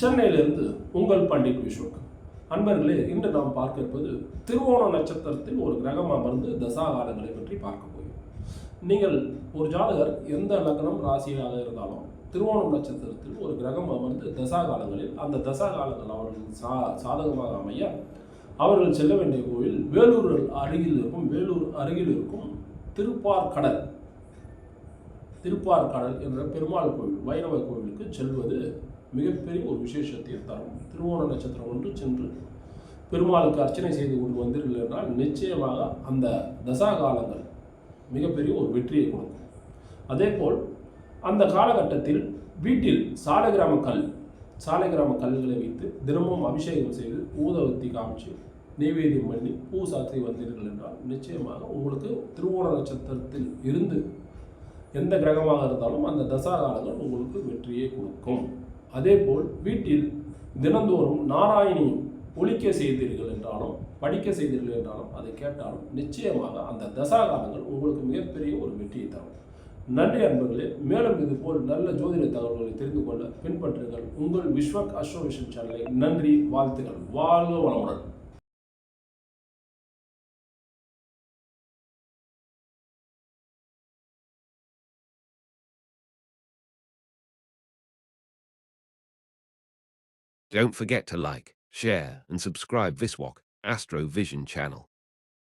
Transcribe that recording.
சென்னையிலிருந்து உங்கள் பண்டிட் விஸ்வக் அன்பர்களே இன்று நாம் பார்க்க இருப்பது திருவோண நட்சத்திரத்தில் ஒரு கிரகம் அமர்ந்து தசா காலங்களை பற்றி பார்க்க போகிறோம். நீங்கள் ஒரு ஜாதகர் எந்த லக்னம் ராசியாக இருந்தாலும் திருவோணம் நட்சத்திரத்தில் ஒரு கிரகம் அமர்ந்து தசா காலங்களில் அந்த தசா காலங்கள் அவர்களுக்கு சா சாதகமாக அமைய அவர்கள் செல்ல வேண்டிய கோவில் வேலூர் அருகில் இருக்கும் வேலூர் அருகில் இருக்கும் திருப்பார்கடல். திருப்பார்கடல் என்ற பெருமாள் கோவில் வைரவ கோவிலுக்கு செல்வது மிகப்பெரிய ஒரு விசேஷத்தை தரும் திருவோண நட்சத்திரம் ஒன்று சென்று பெருமாளுக்கு அர்ச்சனை செய்து கொண்டு வந்தீர்கள் என்றால் நிச்சயமாக அந்த தசா காலங்கள் மிகப்பெரிய ஒரு வெற்றியை கொடுக்கும். அதேபோல் அந்த காலகட்டத்தில் வீட்டில் சாலகிராம கல் சாலகிராம கல்களை வைத்து தினமும் அபிஷேகம் செய்து ஊதவத்தி காமிச்சு நெய்வேதியம் பண்ணி பூ சாத்தி வந்தீர்கள் என்றால் நிச்சயமாக உங்களுக்கு திருவோண நட்சத்திரத்தில் இருந்து எந்த கிரகமாக இருந்தாலும் அந்த தசா காலங்கள் உங்களுக்கு வெற்றியை கொடுக்கும். அதேபோல் வீட்டில் தினந்தோறும் நாராயணி ஒழிக்க செய்தீர்கள் என்றாலும் படிக்க செய்தீர்கள் என்றாலும் அதை கேட்டாலும் நிச்சயமாக அந்த தசாகாலங்கள் உங்களுக்கு மிகப்பெரிய ஒரு வெற்றியை தரும். நன்றி அன்பர்களே மேலும் இது போல் நல்ல ஜோதிட தகவல்களை தெரிந்து கொள்ள பின்பற்றுங்கள் உங்கள் விஸ்வக் அஸ்ட்ரோவிஷன் சேனலை. நன்றி வாழ்த்துக்கள். வாழ்க வளமுடன். Don't forget to like, share, and subscribe Viswak Astro Vision channel.